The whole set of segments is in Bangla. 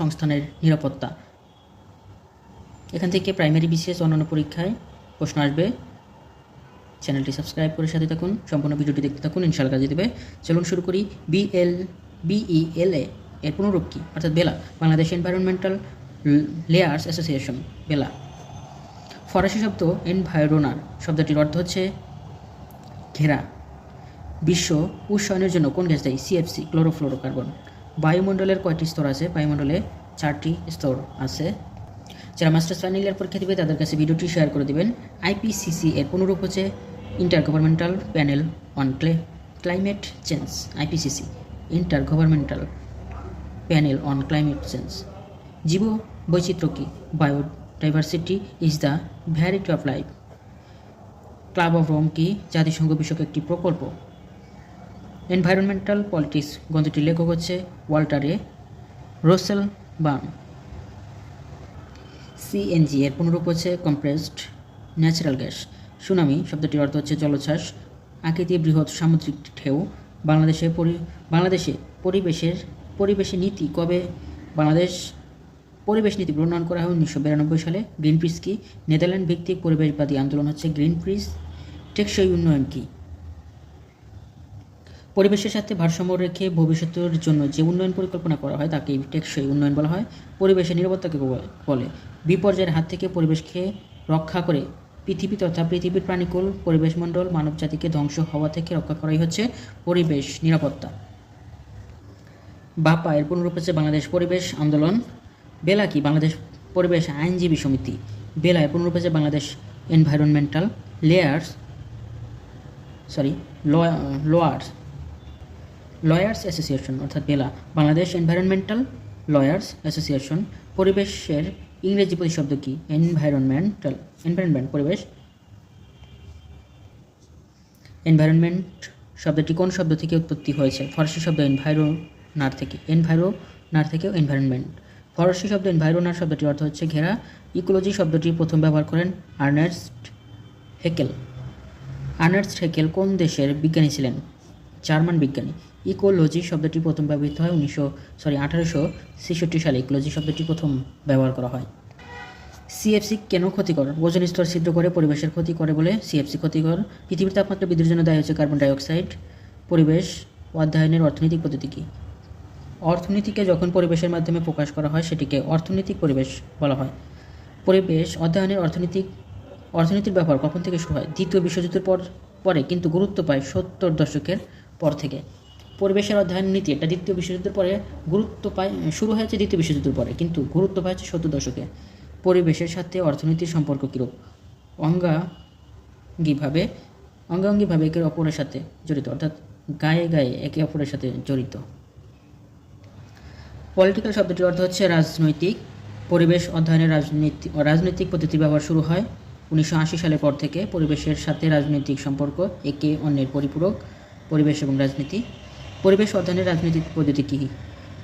সংস্থানের নিরাপত্তা। এখান থেকে প্রাইমারি বিশেষ অন্যান্য পরীক্ষায় প্রশ্ন আসবে। চ্যানেলটি সাবস্ক্রাইব করে সাথে থাকুন, সম্পূর্ণ ভিডিওটি দেখতে থাকুন ইনশাল্লাহ কাজে দেবে। চলুন শুরু করি বিএল বিইএলএ এর পুনরূপ কী? অর্থাৎ BELA, Bangladesh environmental layers association BELA. ফরাসি শব্দ এনভায়রোনার শব্দটির অর্থ হচ্ছে ঘেরা। বিশ্ব উষ্ণায়নের জন্য কোন গ্যাস দেয়? সিএফসি ক্লোরোফ্লোরোকার্বন বায়ুমণ্ডলের কয়টি স্তর আছে? বায়ুমণ্ডলে চারটি স্তর আছে। যারা মাস্টার্স ফাইনাল পরীক্ষা দেবে, তাদের কাছে ভিডিওটি শেয়ার করে দেবেন। আইপিসিসি এর পুনরূপ হচ্ছে intergovernmental panel on clay climate change IPCC intergovernmental panel on climate change জীব বৈচিত্র্য কি? Biodiversity is the variety of life club of Rome কি? জাতিসংঘ বিষয়ক একটি প্রকল্প। এনভায়রনমেন্টাল পলিটিক্স গ্রন্থটির লেখক হচ্ছে ওয়াল্টারে রোসেল বাম সিএনজি এর পুনরূপ হচ্ছে কম্প্রেসড ন্যাচারাল গ্যাস। সুনামি শব্দটির অর্থ হচ্ছে জলোচ্ছ্বাস, আকৃতি বৃহৎ সামুদ্রিক ঢেউ। বাংলাদেশে পরি, বাংলাদেশে পরিবেশের, পরিবেশে নীতি কবে? বাংলাদেশ পরিবেশ নীতি প্রণয়ন করা হয় উনিশশো বিরানব্বই সালে। গ্রিন পিস কি? নেদারল্যান্ড ভিত্তিক পরিবেশবাদী আন্দোলন হচ্ছে গ্রিন পিস টেকসই উন্নয়ন কি? পরিবেশের সাথে ভারসাম্য রেখে ভবিষ্যতের জন্য যে উন্নয়ন পরিকল্পনা করা হয়, তাকে টেকসই উন্নয়ন বলা হয়। পরিবেশের নিরাপত্তাকে বলে- বিপর্যয়ের হাত থেকে পরিবেশকে রক্ষা করে পৃথিবী তথা পৃথিবীর প্রাণীকুল পরিবেশমণ্ডল মানবজাতিকে ধ্বংস হওয়া থেকে রক্ষা করাই হচ্ছে পরিবেশ নিরাপত্তা। বাপা এর পুনরূপ হচ্ছে বাংলাদেশ পরিবেশ আন্দোলন। বেলা কি? বাংলাদেশ পরিবেশ আইনজীবী সমিতি। বেলা এর পুনরূপ হচ্ছে Bangladesh environmental layers sorry lawyers. Lawyers association অর্থাৎ BELA Bangladesh environmental lawyers association পরিবেশের ইংরেজি প্রতিশব্দ কি? এনভায়রনমেন্টাল এনভায়রনমেন্ট পরিবেশ। এনভায়রনমেন্ট শব্দটি কোন শব্দ থেকে উৎপত্তি হয়েছে? ফরাসি শব্দ এনভায়রোনার থেকে। এনভায়রোনার থেকেও এনভায়রনমেন্ট ফরাসি শব্দ এনভায়রোনার শব্দটির অর্থ হচ্ছে ঘেরা। ইকোলজি শব্দটি প্রথম ব্যবহার করেন আর্নার্স্ট হেকেল। আর্নার্স্ট হেকেল কোন দেশের বিজ্ঞানী ছিলেন? জার্মান বিজ্ঞানী। ইকোলজি শব্দটি প্রথম ব্যবহৃত হয় উনিশশো সরি আঠারোশো ছেষট্টি সালে। ইকোলজি শব্দটি প্রথম ব্যবহার করা হয়। সিএফসি কেন ক্ষতিকর? ওজন স্তর ছিদ্র করে পরিবেশের ক্ষতি করে বলে সিএফসি ক্ষতিকর। পৃথিবীর তাপমাত্রা বৃদ্ধির জন্য দায়ী হচ্ছে কার্বন ডাইঅক্সাইড। পরিবেশ অধ্যয়নের অর্থনৈতিক পদ্ধতি কী? অর্থনীতিকে যখন পরিবেশের মাধ্যমে প্রকাশ করা হয়, সেটিকে অর্থনৈতিক পরিবেশ বলা হয়। পরিবেশ অধ্যয়নের অর্থনৈতিক, অর্থনীতির ব্যাপার কখন থেকে শুরু হয়? দ্বিতীয় বিশ্বযুদ্ধের পর, পরে, কিন্তু গুরুত্ব পায় সত্তর দশকের পর থেকে। পরিবেশের অধ্যয়ন নীতি এটা দ্বিতীয় বিশ্বযুদ্ধের পরে গুরুত্ব পায় শুরু হয়েছে দ্বিতীয় বিশ্বযুদ্ধের পরে, কিন্তু গুরুত্ব পাচ্ছে সত্তর দশকে। পরিবেশের সাথে অর্থনীতির সম্পর্ক কীরূপ? অঙ্গাঙ্গিভাবে অঙ্গাঙ্গিভাবে একে অপরের সাথে জড়িত, অর্থাৎ গায়ে গায়ে একে অপরের সাথে জড়িত। পলিটিক্যাল শব্দটির অর্থ হচ্ছে রাজনৈতিক। পরিবেশ অধ্যয়নের রাজনীতি, রাজনৈতিক পদ্ধতি ব্যবহার শুরু হয় উনিশশো আশি সালের পর থেকে। পরিবেশের সাথে রাজনৈতিক সম্পর্ক একে অন্যের পরিপূরক, পরিবেশ এবং রাজনীতি। পরিবেশ অধ্যয়নের রাজনৈতিক পদ্ধতি কী?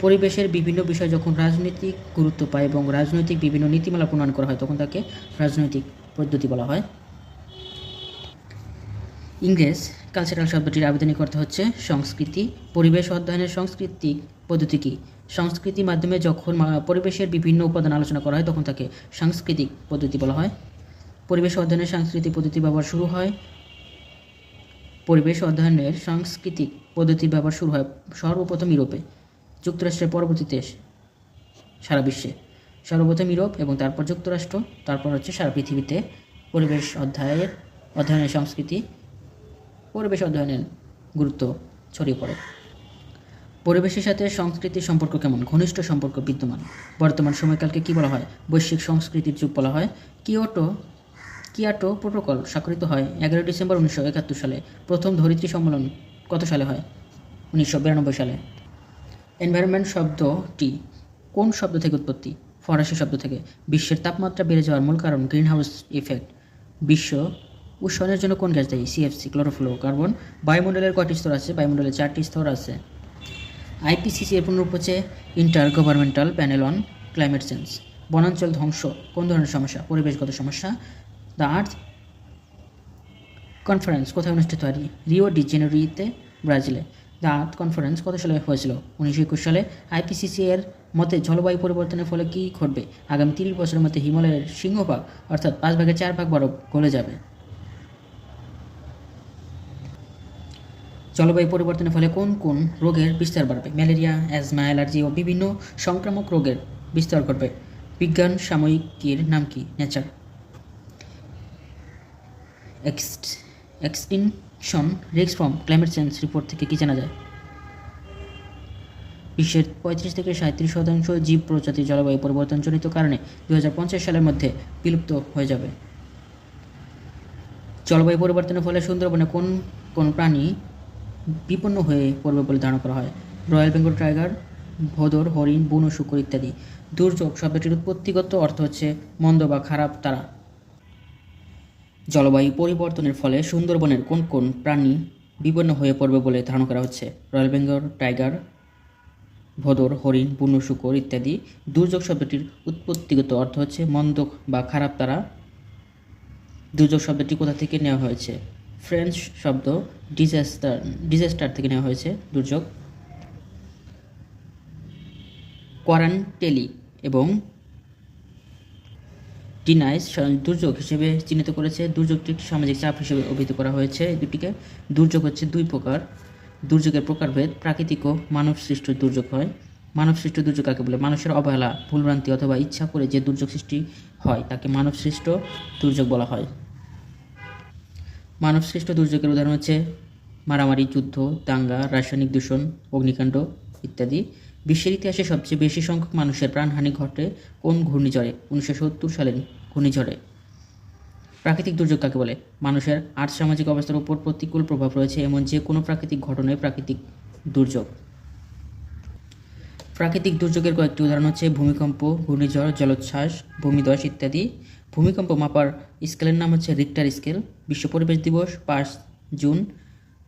পরিবেশের বিভিন্ন বিষয় যখন রাজনৈতিক গুরুত্ব পায় এবং রাজনৈতিক বিভিন্ন নীতিমালা প্রণয়ন করা হয়, তখন তাকে রাজনৈতিক পদ্ধতি বলা হয়। ইংরেজ কালচারাল শব্দটির আবেদনিক অর্থ হচ্ছে সংস্কৃতি। পরিবেশ অধ্যয়নের সাংস্কৃতিক পদ্ধতি কী? সংস্কৃতি মাধ্যমে যখন পরিবেশের বিভিন্ন উপাদান আলোচনা করা হয়, তখন তাকে সাংস্কৃতিক পদ্ধতি বলা হয়। পরিবেশ অধ্যয়নের সাংস্কৃতিক পদ্ধতি ব্যবহার শুরু হয়। পরিবেশ অধ্যয়নের সাংস্কৃতিক পদ্ধতি ব্যবহার শুরু হয় সর্বপ্রথম ইউরোপে। যুক্তরাষ্ট্রের পরবর্তী দেশ সারা বিশ্বে। সর্বপ্রথম ইউরোপ এবং তারপর যুক্তরাষ্ট্র, তারপর হচ্ছে সারা পৃথিবীতে পরিবেশ অধ্যায়ের অধ্যয়নের সংস্কৃতি পরিবেশ অধ্যয়নের গুরুত্ব ছড়িয়ে পড়ে। পরিবেশের সাথে সংস্কৃতির সম্পর্ক কেমন? ঘনিষ্ঠ সম্পর্ক বিদ্যমান। বর্তমান সময়কালকে কী বলা হয়? বৈশ্বিক সংস্কৃতির যুগ বলা হয়। কিয়োটো কিয়াটো প্রোটোকল স্বাক্ষরিত হয় এগারো ডিসেম্বর উনিশশো একাত্তর সালে। প্রথম ধরিত্রী সম্মেলন কত সালে হয়? উনিশশো বিরানব্বই সালে। এনভায়রনমেন্ট শব্দটি কোন শব্দ থেকে উৎপত্তি? ফরাসি শব্দ থেকে। বিশ্বের তাপমাত্রা বেড়ে যাওয়ার মূল কারণ গ্রিনহাউস ইফেক্ট। বিশ্ব উষ্ণায়নের জন্য কোন গ্যাস দেয়? সিএফসি ক্লোরোফ্লো কার্বন বায়ুমণ্ডলের কয়টি স্তর আছে? বায়ুমণ্ডলের চারটি স্তর আছে। আইপিসিসি এর পুনরূপ হচ্ছে intergovernmental panel on climate change বনাঞ্চল ধ্বংস, কোন ধরনের সমস্যা? পরিবেশগত সমস্যা। দ্য আর্থ কনফারেন্স কোথায় অনুষ্ঠিত হয়? রিও ডি জেনেরিতে, ব্রাজিলে। দ্য আর্থ কনফারেন্স কত সালে হয়েছিল? উনিশশো একুশ সালে। আইপিসিসি এর মতে জলবায়ু পরিবর্তনের ফলে কী ঘটবে? আগামী তিরিশ বছরের মধ্যে হিমালয়ের সিংহভাগ, অর্থাৎ পাঁচ ভাগের চার ভাগ বরফ গলে যাবে। জলবায়ু পরিবর্তনের ফলে কোন কোন রোগের বিস্তার বাড়বে? ম্যালেরিয়া, অ্যাজমা, অ্যালার্জি ও বিভিন্ন সংক্রামক রোগের বিস্তার ঘটবে। বিজ্ঞান সাময়িকীর নাম কি? Nature. Extinction risk from climate change report থেকে কী জানা যায়? বিশ্বের পঁয়ত্রিশ থেকে সাঁত্রিশ শতাংশ জীব প্রজাতি জলবায়ু পরিবর্তনজনিত কারণে দু হাজার পঞ্চাশ সালের মধ্যে বিলুপ্ত হয়ে যাবে। জলবায়ু পরিবর্তনের ফলে সুন্দরবনে কোন কোন প্রাণী বিপন্ন হয়ে পড়বে বলে ধারণা করা হয়? রয়্যাল বেঙ্গল টাইগার, ভোদর, হরিণ, বুনো শুকর ইত্যাদি। দুর্যোগ শব্দটির উৎপত্তিগত অর্থ হচ্ছে মন্দ বা খারাপ তারা। জলবায়ু পরিবর্তনের ফলে সুন্দরবনের কোন কোন প্রাণী বিপন্ন হয়ে পড়বে বলে ধারণা করা হচ্ছে? রয়্যাল বেঙ্গল, টাইগার, ভোদর, হরিণ বুনো শুকর ইত্যাদি। দুর্যোগ শব্দটির উৎপত্তিগত অর্থ হচ্ছে মন্দ বা খারাপ তারা। দুর্যোগ শব্দটি কোথা থেকে নেওয়া হয়েছে? ফ্রেঞ্চ শব্দ ডিজাস্টার ডিজাস্টার থেকে নেওয়া হয়েছে। দুর্যোগ। কোয়ারান্টেলি এবং ডিনাইস দুর্যোগ হিসেবে চিহ্নিত করেছে। দুর্যোগটি একটি সামাজিক চাপ হিসেবে অভিহিত করা হয়েছে। দুটিকে দুর্যোগ হচ্ছে দুই প্রকার। দুর্যোগের প্রকারভেদ, প্রাকৃতিক ও মানব সৃষ্ট দুর্যোগ হয়। মানব সৃষ্ট দুর্যোগ কাকে বলে? মানুষের অবহেলা, ভুলভ্রান্তি অথবা ইচ্ছা করে যে দুর্যোগ সৃষ্টি হয়, তাকে মানব সৃষ্ট দুর্যোগ বলা হয়। মানব সৃষ্ট দুর্যোগের উদাহরণ হচ্ছে মারামারি, যুদ্ধ, দাঙ্গা, রাসায়নিক দূষণ, অগ্নিকাণ্ড ইত্যাদি। বিশ্বের ইতিহাসে সবচেয়ে বেশি সংখ্যক মানুষের প্রাণহানি ঘটে কোন ঘূর্ণিঝড়ে? উনিশশো সত্তর সালের ঘূর্ণিঝড়ে। প্রাকৃতিক দুর্যোগ কাকে বলে? মানুষের আর্থসামাজিক অবস্থার উপর প্রতিকূল প্রভাব রয়েছে এমন যে কোনো প্রাকৃতিক ঘটনায় প্রাকৃতিক দুর্যোগ। প্রাকৃতিক দুর্যোগের কয়েকটি উদাহরণ হচ্ছে ভূমিকম্প, ঘূর্ণিঝড়, জলোচ্ছ্বাস, ভূমিধস ইত্যাদি। ভূমিকম্প মাপার স্কেলের নাম হচ্ছে রিক্টার স্কেল। বিশ্ব পরিবেশ দিবস, পাঁচ জুন।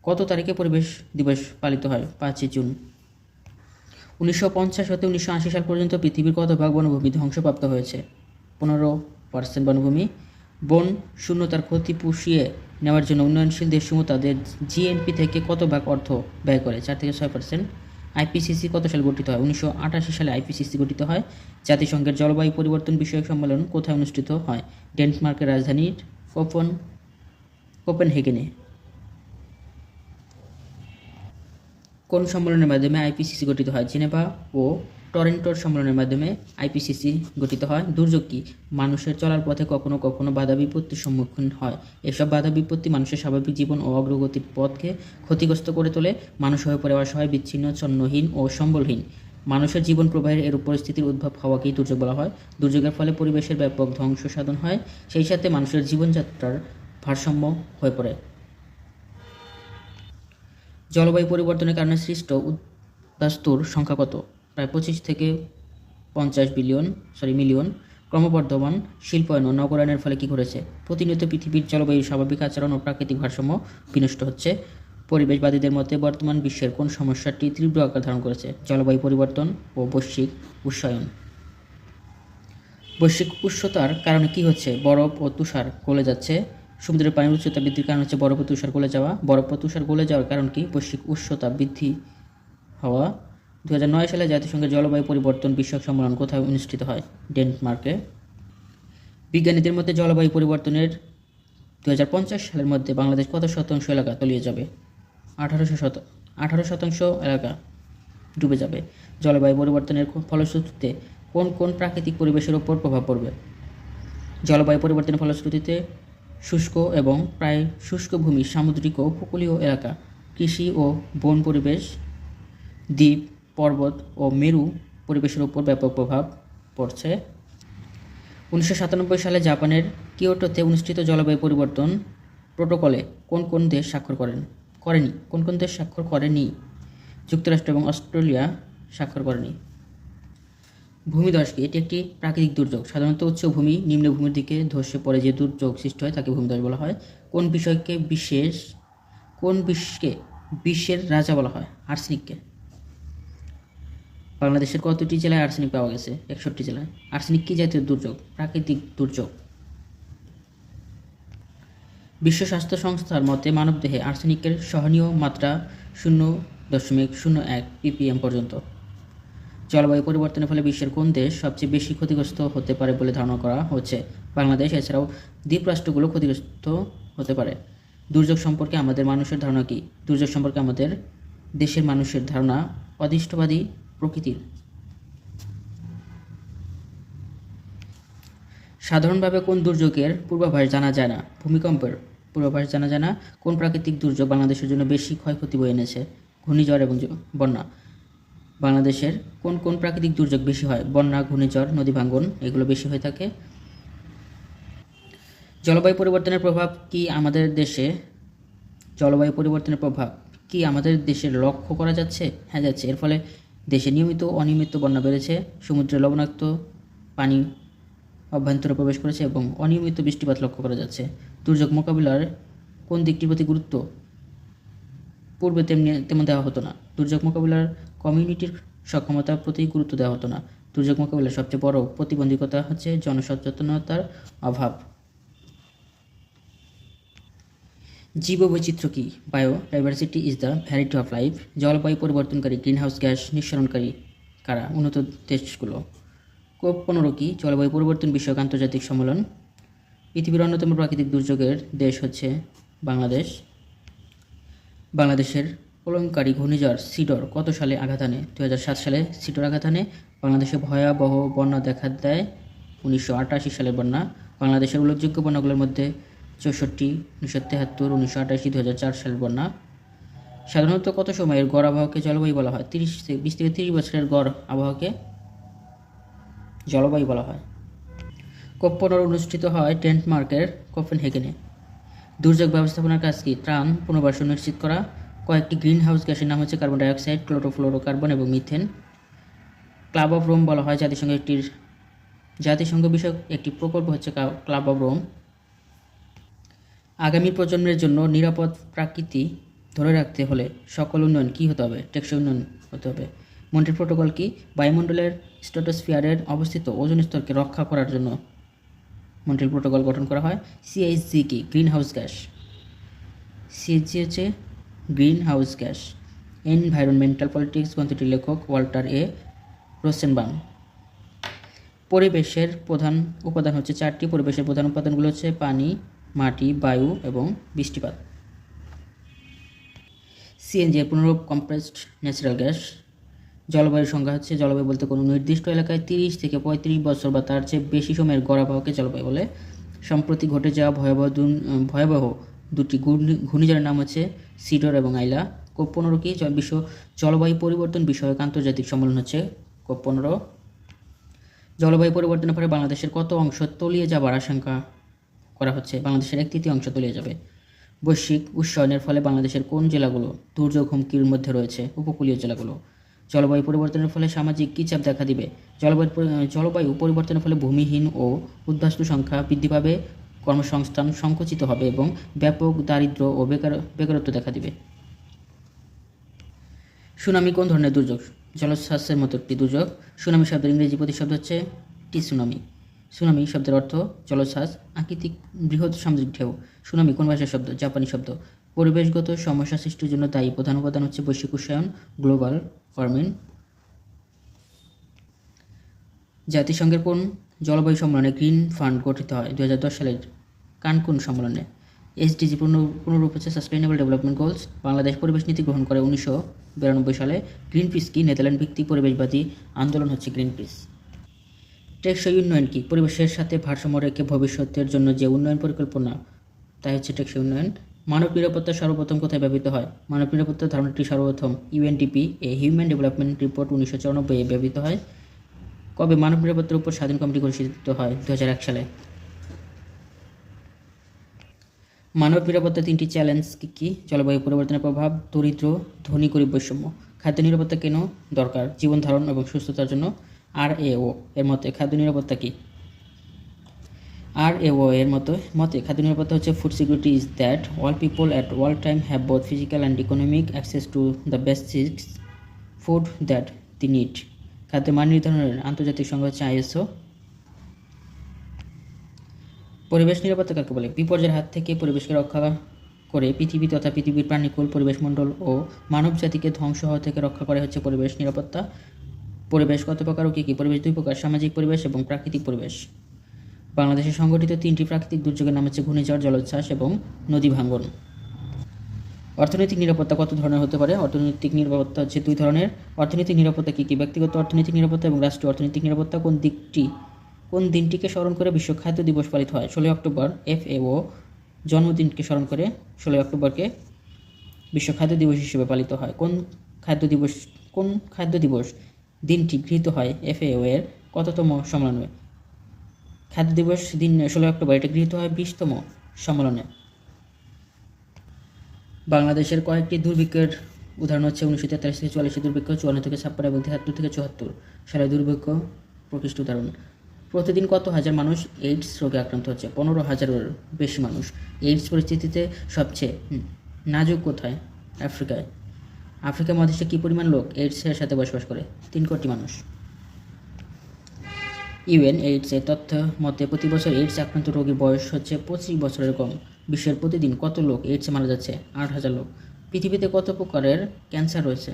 কত তারিখে পরিবেশ দিবস পালিত হয়? পাঁচই জুন। উনিশশো পঞ্চাশ হতে উনিশশো আশি সাল পর্যন্ত পৃথিবীর কত ভাগ বনভূমি ধ্বংসপ্রাপ্ত হয়েছে? পনেরো পার্সেন্ট বনভূমি। বন শূন্যতার ক্ষতি পুষিয়ে নেওয়ার জন্য উন্নয়নশীল দেশসমূহ তাদের জিএনপি থেকে কত ভাগ অর্থ ব্যয় করে? চার থেকে ছয় পার্সেন্ট। আইপিসিসি কত সালে গঠিত হয়? উনিশশো আটাশি সালে আইপিসিসি গঠিত হয়। জাতিসংঘের জলবায়ু পরিবর্তন বিষয়ক সম্মেলন কোথায় অনুষ্ঠিত হয়? ডেনমার্কের রাজধানীর কোপন কোপেনহেগেনে। কোন সম্মেলনের মাধ্যমে আইপিসিসি গঠিত হয়? জেনেভা ও টরেন্টোর সম্মেলনের মাধ্যমে আইপিসিসি গঠিত হয়। দুর্যোগ কি? মানুষের চলার পথে কখনো কখনো বাধা বিপত্তির সম্মুখীন হয়। এসব বাধা বিপত্তি মানুষের স্বাভাবিক জীবন ও অগ্রগতির পথকে ক্ষতিগ্রস্ত করে তোলে। মানুষ হয়ে পড়ে অসহায়, বিচ্ছিন্ন ছন্নহীন ও সম্বলহীন। মানুষের জীবন প্রবাহের এরূপ পরিস্থিতির উদ্ভব হওয়াকেই দুর্যোগ বলা হয়। দুর্যোগের ফলে পরিবেশের ব্যাপক ধ্বংস সাধন হয়। সেই সাথে মানুষের জীবনযাত্রার ভারসাম্য হয়ে পড়ে। জলবায়ু পরিবর্তনের কারণে সৃষ্ট উদ্বাস্তুর সংখ্যা কত? প্রায় পঁচিশ থেকে পঞ্চাশ বিলিয়ন সরি মিলিয়ন ক্রমবর্ধমান শিল্পায়ন ও নগরায়নের ফলে কী ঘটেছে? প্রতিনিয়ত পৃথিবীর জলবায়ু স্বাভাবিক আচরণ ও প্রাকৃতিক ভারসাম্য বিনষ্ট হচ্ছে। পরিবেশবাদীদের মতে, বর্তমান বিশ্বের কোন সমস্যাটি তীব্র আকার ধারণ করেছে? জলবায়ু পরিবর্তন ও বৈশ্বিক উষ্ণায়ন। বৈশ্বিক উষ্ণতার কারণে কি হচ্ছে? বরফ ও তুষার গলে যাচ্ছে। সমুদ্রের পানির উচ্চতা বৃদ্ধির কারণ হচ্ছে বরফ তুষার গলে যাওয়া। বরফ তুষার গলে যাওয়ার কারণ কি? বৈশ্বিক উষ্ণতা বৃদ্ধি হওয়া। দু সালে জাতিসংঘের জলবায়ু পরিবর্তন বিষয়ক সম্মেলন কোথায় অনুষ্ঠিত হয়? ডেনমার্কে। বিজ্ঞানীদের মধ্যে জলবায়ু পরিবর্তনের দু হাজার পঞ্চাশ সালের মধ্যে বাংলাদেশ কত শতাংশ এলাকা তলিয়ে যাবে? আঠারোশো শত, আঠারো শতাংশ এলাকা ডুবে যাবে। জলবায়ু পরিবর্তনের ফলশ্রুতিতে কোন কোন প্রাকৃতিক পরিবেশের ওপর প্রভাব পড়বে? জলবায়ু পরিবর্তনের ফলশ্রুতিতে শুষ্ক এবং প্রায় শুষ্ক ভূমি সামুদ্রিক ও উপকূলীয় এলাকা। কৃষি ও বন পরিবেশ, দ্বীপ, পর্বত ও মেরু পরিবেশের উপর ব্যাপক প্রভাব পড়ছে। উনিশশো সাতানব্বই সালে জাপানের কিয়োটোতে অনুষ্ঠিত জলবায়ু পরিবর্তন প্রোটোকলে কোন কোন দেশ স্বাক্ষর করেন, করেনি, কোন কোন দেশ স্বাক্ষর করেনি, যুক্তরাষ্ট্র এবং অস্ট্রেলিয়া স্বাক্ষর করেনি। ভূমিধস কি এটি একটি প্রাকৃতিক দুর্যোগ। সাধারণত উচ্চ উচ্চভূমি নিম্নভূমির দিকে ধসে পড়ে যে দুর্যোগ সৃষ্টি হয় তাকে ভূমিধস বলা হয়। কোন বিষয়কে বিশেষ, কোন বিশ্বকে বিশ্বের রাজা বলা হয়? আর্সেনিককে। বাংলাদেশের কতটি জেলায় আর্সেনিক পাওয়া গেছে? একষট্টি জেলায়। আর্সেনিক কী জাতীয় দুর্যোগ? প্রাকৃতিক দুর্যোগ। বিশ্ব স্বাস্থ্য সংস্থার মতে মানবদেহে আর্সেনিকের সহনীয় মাত্রা শূন্য দশমিক শূন্য এক পিপিএম পর্যন্ত। জলবায়ু পরিবর্তনের ফলে বিশ্বের কোন দেশ সবচেয়ে বেশি ক্ষতিগ্রস্ত হতে পারে বলে ধারণা করা হচ্ছে? বাংলাদেশ, এছাড়াও দ্বীপরাষ্ট্রগুলো ক্ষতিগ্রস্ত হতে পারে। দুর্যোগ সম্পর্কে আমাদের মানুষের ধারণা কী? দুর্যোগ সম্পর্কে আমাদের দেশের মানুষের ধারণা অদৃষ্টবাদী প্রকৃতির। সাধারণভাবে কোন দুর্যোগের পূর্বাভাস জানা যায় না? ভূমিকম্পের পূর্বাভাস জানা যায় না। কোন প্রাকৃতিক দুর্যোগ বাংলাদেশের জন্য বেশি ক্ষয়ক্ষতি বয়ে এনেছে? ঘূর্ণিঝড় এবং বন্যা। বাংলাদেশের কোন কোন প্রাকৃতিক দুর্যোগ বেশি হয়? বন্যা, ঘূর্ণিঝড়, নদী ভাঙ্গন, এগুলো বেশি হয়ে থাকে। জলবায়ু পরিবর্তনের প্রভাব কি আমাদের দেশে? জলবায়ু পরিবর্তনের প্রভাব কি আমাদের দেশে লক্ষ্য করা যাচ্ছে? হ্যাঁ যাচ্ছে। এর ফলে দেশে নিয়মিত অনিয়মিত বন্যা বেড়েছে, সমুদ্রে লবণাক্ত পানি অভ্যন্তরে প্রবেশ করেছে এবং অনিয়মিত বৃষ্টিপাত লক্ষ্য করা যাচ্ছে। দুর্যোগ মোকাবিলার কোন দিকটির প্রতি গুরুত্ব? পূর্বে তেমনি তেমন দেওয়া হতো না। দুর্যোগ মোকাবিলার কমিউনিটির সক্ষমতার প্রতি গুরুত্ব দেওয়া হতো না। দুর্যোগ মোকাবিলার সবচেয়ে বড় প্রতিবন্ধকতা হচ্ছে জনসচেতনতার অভাব। জীববৈচিত্র্য কী? Biodiversity is the variety of life জলবায়ু পরিবর্তনকারী গ্রিনহাউস গ্যাস নিঃসরণকারী কারা? উন্নত দেশগুলো। কোপ পনেরো কি? জলবায়ু পরিবর্তন বিষয়ক আন্তর্জাতিক সম্মেলন। পৃথিবীর অন্যতম প্রাকৃতিক দুর্যোগের দেশ হচ্ছে বাংলাদেশ। বাংলাদেশের প্রলয়ঙ্কারী ঘূর্ণিঝড় সিডর কত সালে আঘাত আনে? দু সালে সিডর আঘাত আনে। বাংলাদেশে ভয়াবহ বন্যা দেখা দেয়। উনিশশো আটাশি সালের বন্যা। বাংলাদেশের উল্লেখযোগ্য বন্যাগুলোর মধ্যে চৌষট্টি, উনিশশো তেহাত্তর, উনিশশো আটাশি দু হাজার চার সালের বন্যা। সাধারণত কত সময়ের গড় আবহাওয়াকে জলবায়ু বলা হয়? তিরিশ থেকে বিশ থেকে তিরিশ বছরের গড় আবহাওয়াকে জলবায়ু বলা হয়। কোপ পনেরো অনুষ্ঠিত হয় ডেনমার্কের কোপেনহেগেনে। দুর্যোগ ব্যবস্থাপনার কাজ কি? ত্রাণ, পুনর্বাসন নিশ্চিত করা কয়েকটি গ্রিন হাউস গ্যাসের নাম হচ্ছে কার্বন ডাইঅক্সাইড, ক্লোরোফ্লোরোকার্বন এবং মিথেন। ক্লাব অফ রোম বলা হয় জাতিসংঘ একটির, জাতিসংঘ বিষয়ক একটি প্রকল্প হচ্ছে ক্লাব অফ রোম। আগামী প্রজন্মের জন্য নিরাপদ প্রাকৃতি ধরে রাখতে হলে সকল উন্নয়ন কী হতে হবে? টেকসই উন্নয়ন হতে হবে। মন্ট্রিল প্রোটোকল কি? বায়ুমণ্ডলের স্ট্র্যাটোস্ফিয়ারের অবস্থিত ওজন স্তরকে রক্ষা করার জন্য মন্ট্রিল প্রোটোকল গঠন করা হয়। সিএইচজি কি? গ্রিন হাউস গ্যাস সিএইচজি হচ্ছে greenhouse gas, environmental politics গ্রন্থটির লেখক ওয়াল্টার এ রোসেনবাম পরিবেশের প্রধান উপাদান হচ্ছে চারটি। পরিবেশের প্রধান উপাদানগুলো হচ্ছে পানি, মাটি, বায়ু এবং বৃষ্টিপাত। সিএনজি এর পুনরূপ কম্প্রেসড ন্যাচারাল গ্যাস, জলবায়ুর সংজ্ঞা হচ্ছে জলবায়ু বলতে কোনো নির্দিষ্ট এলাকায় তিরিশ থেকে পঁয়ত্রিশ বছর বা তার চেয়ে বেশি সময়ের গড় আবহাওয়াকে জলবায়ু বলে। সম্প্রতি ঘটে যাওয়া ভয়াবহ ভয়াবহ দুটি ঘূর্ণি- ঘূর্ণিঝড়ের নাম হচ্ছে সিডর এবং আইলা। কোপ পনেরো কি বিশ্ব জলবায়ু পরিবর্তন বিষয়ক আন্তর্জাতিক সম্মেলন হচ্ছে কোপ পনেরো। জলবায়ু পরিবর্তনের ফলে বাংলাদেশের কত অংশ তলিয়ে যাবার আশঙ্কা করা হচ্ছে? বাংলাদেশের এক তৃতীয় অংশ তলিয়ে যাবে। বৈশ্বিক উষ্ণায়নের ফলে বাংলাদেশের কোন জেলাগুলো দুর্যোগ হুমকির মধ্যে রয়েছে? উপকূলীয় জেলাগুলো। জলবায়ু পরিবর্তনের ফলে সামাজিক কী চাপ দেখা দিবে? জলবায়ু জলবায়ু পরিবর্তনের ফলে ভূমিহীন ও উদ্বাস্তু সংখ্যা বৃদ্ধি পাবে। কর্মসংস্থান সংকুচিত হবে এবং ব্যাপক দারিদ্র্য ও বেকার, বেকারত্ব দেখা দিবে। সুনামি কোন ধরনের দুর্যোগ? জলোচ্ছ্বাসের মতো একটি দুর্যোগ। সুনামি শব্দের ইংরেজি প্রতিশব্দ হচ্ছে টি সুনামি সুনামি শব্দের অর্থ জলোচ্ছ্বাস, আকৃতিক বৃহৎ সামুদ্রিক ঢেউ। সুনামি কোন ভাষার শব্দ? জাপানি শব্দ। পরিবেশগত সমস্যা সৃষ্টির জন্য দায়ী প্রধান উপাদান হচ্ছে বৈশ্বিক উষ্ণায়ন, গ্লোবাল ওয়ার্মিং। জাতিসংঘের কোন জলবায়ু সম্মেলনে গ্রিন ফান্ড গঠিত হয়? দু হাজার দশ সালের কানকুন সম্মেলনে? এসডিজি পুনরূপ হচ্ছে সাস্টেইনেবল ডেভেলপমেন্ট গোলস বাংলাদেশ পরিবেশ নীতি গ্রহণ করে উনিশশো বিরানব্বই সালে গ্রিন পিস কি নেদারল্যান্ড ভিত্তিক পরিবেশবাদী আন্দোলন হচ্ছে গ্রিন পিস টেকসই উন্নয়ন কি, পরিবেশের সাথে ভারসাম্য রেখে ভবিষ্যতের জন্য যে উন্নয়ন পরিকল্পনা, তাই হচ্ছে টেকসই উন্নয়ন। মানব নিরাপত্তা সর্বপ্রথম কোথায় ব্যবহৃত হয়? মানব নিরাপত্তার ধারণাটি সর্বপ্রথম ইউএনডিপি এ হিউম্যান ডেভেলপমেন্ট রিপোর্ট উনিশশো চৌরানব্বই এ ব্যবহৃত হয়। কবে মানব নিরাপত্তার উপর স্বাধীন কমিটি ঘোষিত হয়? দু হাজার এক সালে। মানব নিরাপত্তা তিনটি চ্যালেঞ্জ কী কী? জলবায়ু পরিবর্তনের প্রভাব, দরিদ্র, ধনী, গরিব বৈষম্য। খাদ্য নিরাপত্তা কেন দরকার? জীবন ধারণ এবং সুস্থতার জন্য আর এ ও এর মতে খাদ্য নিরাপত্তা কী? আর এ এর মতো, মতে খাদ্য নিরাপত্তা হচ্ছে food security is that all people at all time have both physical and economic access to the basics food that the need খাদ্য মান নির্ধারণের আন্তর্জাতিক সংঘ হচ্ছে আইএসও পরিবেশ নিরাপত্তা কাকে বলে? বিপর্যয়ের হাত থেকে পরিবেশকে রক্ষা করে পৃথিবী তথা পৃথিবীর প্রাণীকুল, পরিবেশ মণ্ডল ও মানব জাতিকে ধ্বংস হওয়া থেকে রক্ষা করে হচ্ছে পরিবেশ নিরাপত্তা। পরিবেশ কত প্রকার ও কী কী? পরিবেশ দুই প্রকার, সামাজিক পরিবেশ এবং প্রাকৃতিক পরিবেশ। বাংলাদেশে সংগঠিত তিনটি প্রাকৃতিক দুর্যোগের নাম হচ্ছে ঘূর্ণিঝড়, জলোচ্ছ্বাস এবং নদী ভাঙ্গন। অর্থনৈতিক নিরাপত্তা কত ধরনের হতে পারে? অর্থনৈতিক নিরাপত্তা হচ্ছে দুই ধরনের। অর্থনৈতিক নিরাপত্তা কী কী? ব্যক্তিগত অর্থনৈতিক নিরাপত্তা এবং রাষ্ট্রীয় অর্থনৈতিক নিরাপত্তা কোন দিকটি কোন দিনটিকে স্মরণ করে বিশ্ব খাদ্য দিবস পালিত হয়? ষোলোই অক্টোবর এফএও জন্মদিনকে স্মরণ করে ষোলোই অক্টোবরকে বিশ্ব খাদ্য দিবস হিসেবে পালিত হয়। কোন খাদ্য দিবস, কোন খাদ্য দিবস দিনটি গৃহীত হয়? এফএও এর কততম সম্মেলনে? খাদ্য দিবস দিন ষোলোই অক্টোবর, এটা গৃহীত হয় বিশতম সম্মেলনে। বাংলাদেশের কয়েকটি দুর্ভিক্ষের উদাহরণ হচ্ছে উনিশশো তেতাল্লিশ থেকে চুয়াল্লিশ দুর্ভিক্ষ, চুয়ান্ন থেকে ছাপ্পান্ন এবং তিয়াত্তর থেকে চুয়াত্তর। সালে দুর্ভিক্ষ প্রকৃষ্ট উদাহরণ। প্রতিদিন কত হাজার মানুষ এইডস রোগে আক্রান্ত হচ্ছে? পনেরো হাজারের বেশি মানুষ। এইডস পরিস্থিতিতে সবচেয়ে নাজুক কোথায়? আফ্রিকায়। আফ্রিকা মহাদেশে কী পরিমাণ লোক এইডসের সাথে বসবাস করে? তিন কোটি মানুষ। ইউএন এইডস এর তথ্য মতে, প্রতি বছর এইডস আক্রান্ত রোগীর বয়স হচ্ছে পঁচিশ বছরের কম। বিশ্বের প্রতিদিন কত লোক এইডসে মারা যাচ্ছে? আট হাজার লোক। পৃথিবীতে কত প্রকারের ক্যান্সার রয়েছে?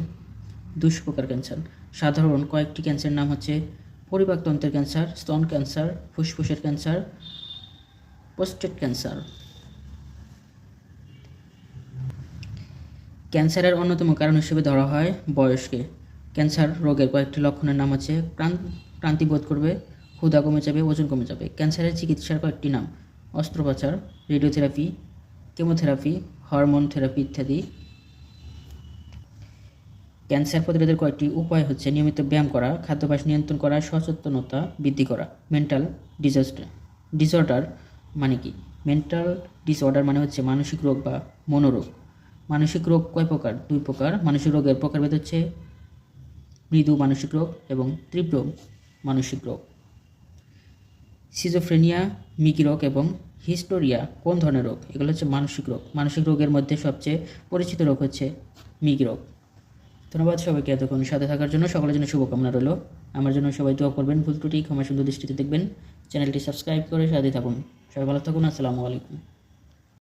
দুশো প্রকার ক্যান্সার। সাধারণ কয়েকটি ক্যান্সারের নাম হচ্ছে পরিপাকতন্ত্রের ক্যান্সার, স্তন ক্যান্সার, ফুসফুসের ক্যান্সার, প্রোস্টেট ক্যান্সার। ক্যান্সারের অন্যতম কারণ হিসেবে ধরা হয় বয়সকে। ক্যান্সার রোগের কয়েকটি লক্ষণের নাম ক্রান- ক্রান্তি বোধ করবে, ক্ষুধা কমে যাবে, ওজন কমে যাবে। ক্যান্সারের চিকিৎসার কয়েকটি নাম, অস্ত্রোপচার, রেডিওথেরাপি, কেমোথেরাপি, হরমোন থেরাপি ইত্যাদি। ক্যান্সার প্রতিরোধের কয়েকটি উপায় হচ্ছে নিয়মিত ব্যায়াম করা, খাদ্যাভ্যাস নিয়ন্ত্রণ করা, সচেতনতা বৃদ্ধি করা। মেন্টাল ডিজাস্টার ডিসঅর্ডার মানে কি? মেন্টাল ডিসঅর্ডার মানে হচ্ছে মানসিক রোগ বা মনোরোগ। মানসিক রোগ কয় প্রকার? দুই প্রকার। মানসিক রোগের প্রকারভেদ হচ্ছে মৃদু মানসিক রোগ এবং তীব্র মানসিক রোগ। সিজোফ্রেনিয়া মিকি রোগ এবং হিস্টোরিয়া কোন ধরনের রোগ? এগুলো হচ্ছে মানসিক রোগ। মানসিক রোগের মধ্যে সবচেয়ে পরিচিত রোগ হচ্ছে মিকি রোগ। ধন্যবাদ সবাইকে এতক্ষণ সাথে থাকার জন্য। সকলের জন্য শুভকামনা রইল। আমার জন্য সবাই দোয়া করবেন, ভুল ত্রুটি ক্ষমা সুন্দর দৃষ্টিতে দেখবেন। চ্যানেলটি সাবস্ক্রাইব করে সাথে থাকুন। সবাই ভালো থাকুন, আসসালামু আলাইকুম।